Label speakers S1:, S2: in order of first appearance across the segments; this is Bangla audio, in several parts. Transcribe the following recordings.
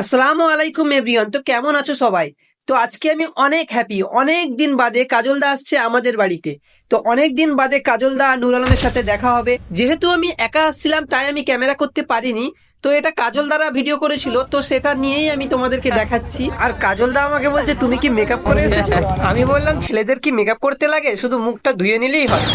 S1: আসসালামু আলাইকুম এভরিওয়ান তো কেমন আছো সবাই? তো আজকে আমি অনেক হ্যাপি অনেক দিন বাদে কাজলদা আসছে আমাদের বাড়িতে। তো অনেক দিন বাদে কাজলদা আর নুর আলমের সাথে দেখা হবে। যেহেতু আমি একা আসছিলাম, তাই আমি ক্যামেরা করতে পারিনি। তো এটা কাজল দ্বারা ভিডিও করেছিল, তো সেটা নিয়েই আমি তোমাদেরকে দেখাচ্ছি। আর কাজল দা আমাকে বলছে, তুমি কি মেকআপ করে এসেছ? আমি বললাম, ছেলেদের কি মেকআপ করতে লাগে? শুধু মুখটা ধুয়ে নিলেই হয়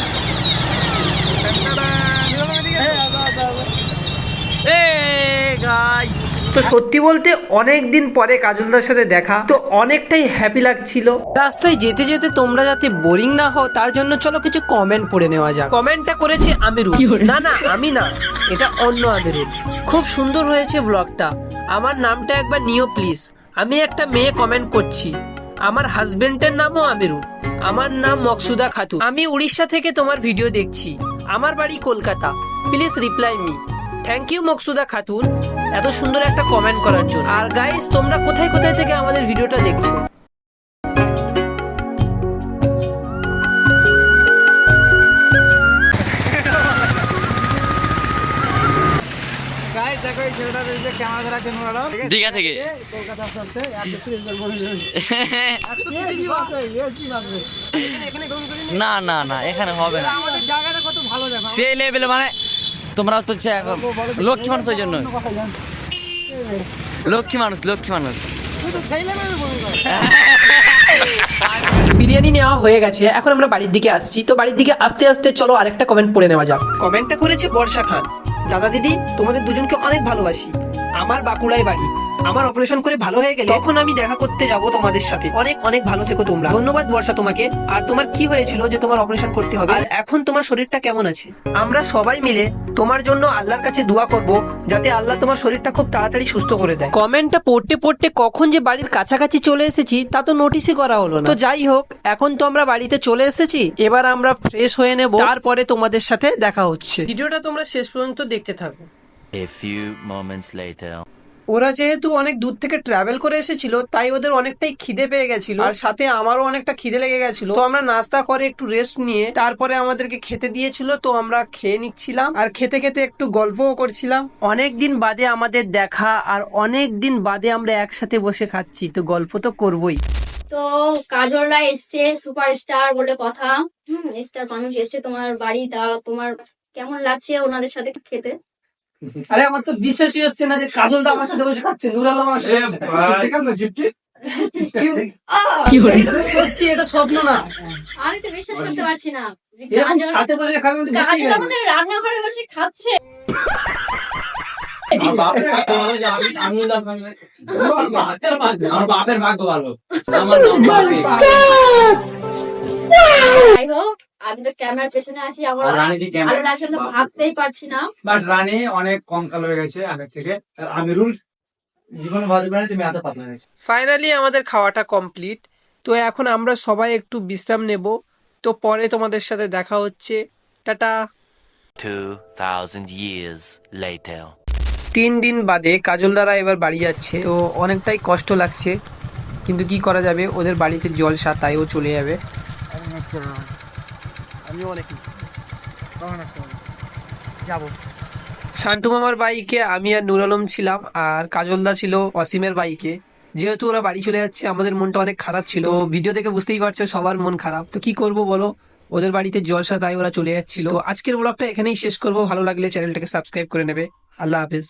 S1: তো সত্যি বলতে অনেক দিন পরে কাজলদার সাথে দেখা তো অনেকটাই হ্যাপি লাগছিল। রাস্তায় যেতে যেতে তোমরা যাতে বোরিং না হও তার জন্য চলো কিছু কমেন্ট পড়ে নেওয়া যাক। কমেন্টটা করেছে আমিরুল। না না আমি না এটা অন্য আমিরুল। খুব সুন্দর হয়েছে ব্লগটা আমার নামটা একবার নিও প্লিজ আমি একটা মেয়ে কমেন্ট করছি। আমার হাজবেন্ডের নামও আমিরুল। আমার নাম মকসুদা খাতুন। আমি উড়িষ্যা থেকে তোমার ভিডিও দেখছি। আমার বাড়ি Kolkata. Please reply me thank you Maksuda Khatun এত সুন্দর একটা কমেন্ট করার জন্য। আর গাইস তোমরা কোথায় কোথায় থেকে আমাদের ভিডিওটা দেখছ?
S2: দীঘা থেকে। না না না এখানে হবে না।
S3: আমাদের জায়গাটা কত ভালো দেখো।
S2: সেই লেভেলে মানে তোমরা তো হচ্ছে লক্ষ্মী মানুষ ওই জন্য লক্ষ্মী মানুষ লক্ষ্মী মানুষ।
S1: বিরিয়ানি নেওয়া হয়ে গেছে এখন আমরা বাড়ির দিকে আসছি। তো বাড়ির দিকে আস্তে আস্তে চলো আরেকটা কমেন্ট পড়ে নেওয়া যাক। কমেন্টটা করেছে বর্ষা খান। দাদা দিদি তোমাদের দুজনকে অনেক ভালোবাসি। আমার বাঁকুড়ায় বাড়ি। আমার অপারেশন করে ভালো হয়ে গেলে তখন আমি দেখা করতে যাব তোমাদের সাথে। অনেক অনেক ভালো থেকো তোমরা। ধন্যবাদ বর্ষা তোমাকে। আর তোমার কি হয়েছিল যে তোমার অপারেশন করতে হবে? আর এখন তোমার শরীরটা কেমন আছে? আমরা সবাই মিলে তোমার জন্য আল্লাহর কাছে দোয়া করব যাতে আল্লাহ তোমার শরীরটা খুব তাড়াতাড়ি সুস্থ করে দেয়। কমেন্টটা পড়তে পড়তে কখন যে বাড়ির কাছাকাছি চলে এসেছি তা তো নোটিসই করা হলো না। তো যাই হোক এখন তো আমরা বাড়িতে চলে এসেছি। এবার আমরা ফ্রেশ হয়ে নেব। তারপরে তোমাদের সাথে দেখা হচ্ছে। ভিডিওটা তোমরা শেষ পর্যন্ত দেখতে থাকো।
S4: A few moments later.
S1: ওরা যেহেতু অনেক দূর থেকে ট্রাভেল করে এসেছিল, তাই ওদের অনেকটাই খিদে পেয়ে গেছিল। আর সাথে আমারও অনেকটা খিদে লেগে গেছিল। তো আমরা নাস্তা করে একটু রেস্ট নিয়ে, তারপরে আমাদেরকে খেতে দিয়েছিল, তো আমরা খেয়ে নিচ্ছিলাম। আর খেতে খেতে একটু গল্পও করছিলাম। অনেক দিন বাদে আমাদের দেখা, আর অনেক দিন বাদে আমরা একসাথে বসে খাচ্ছি। তো গল্প তো করবই।
S5: তো কাজলরা এসছে সুপারস্টার বলে কথা। হুম স্টার মানুষ এসছে তোমার বাড়ি, তা তোমার কেমন লাগছে ওনাদের সাথে খেতে?
S1: আরে আমার তো বিশ্বাসই হচ্ছে না যে কাজলটা আমার সাথে বসে খাচ্ছে নুর আলম আমার সাথে বসে খাচ্ছে। কি বলে? সত্যি এটা স্বপ্ন না।
S5: আমি তো বিশ্বাস করতে পারছি না। যে
S1: এরকম
S5: কাজল
S1: সাথে বসে খাবে আমি তো বুঝতেই
S5: কাজল আমাদের রান্নাঘরে বসে খাচ্ছে।
S2: আমার বাপের ভাগ্য ভালো আমার নাম বাপে।
S5: যাই হোক আমি তো ক্যামেরার পেছনে আছি আমার
S2: আর রানী দি ক্যামেরা-
S5: ভালো লাগছে না ভাবতেই পারছি না।
S3: বাট রানী অনেক কম কালো হয়ে গেছে আগের থেকে। আর আমিরুল জীবনে ভাববে না তুমি এত পাতলা হয়েছে।
S1: ফাইনালি আমাদের খাওয়াটা কমপ্লিট তো এখন আমরা সবাই একটু বিশ্রাম নেব। তো পরে তোমাদের সাথে দেখা হচ্ছে। টাটা।
S4: 2,000 years later.
S1: তিন দিন বাদে কাজল দ্বারা এবার বাড়ি যাচ্ছে। তো অনেকটাই কষ্ট লাগছে। কিন্তু কি করা যাবে? ওদের বাড়িতে জলসা তাই ও চলে যাবে। আমি অনেক যাব। শান্টু মামার বাইকে আমি আর নুর আলম ছিলাম আর কাজলদা ছিল অসীমের বাইকে। যেহেতু ওরা বাড়ি চলে যাচ্ছে আমাদের মনটা অনেক খারাপ ছিল। ভিডিও দেখে বুঝতেই পারছ সবার মন খারাপ। তো কি করব বলো? ওদের বাড়িতে জলসা তাই ওরা চলে যাচ্ছিল। আজকের ব্লগটা এখানেই শেষ করব। ভালো লাগলে চ্যানেলটাকে সাবস্ক্রাইব করে নেবে। আল্লাহ হাফিজ।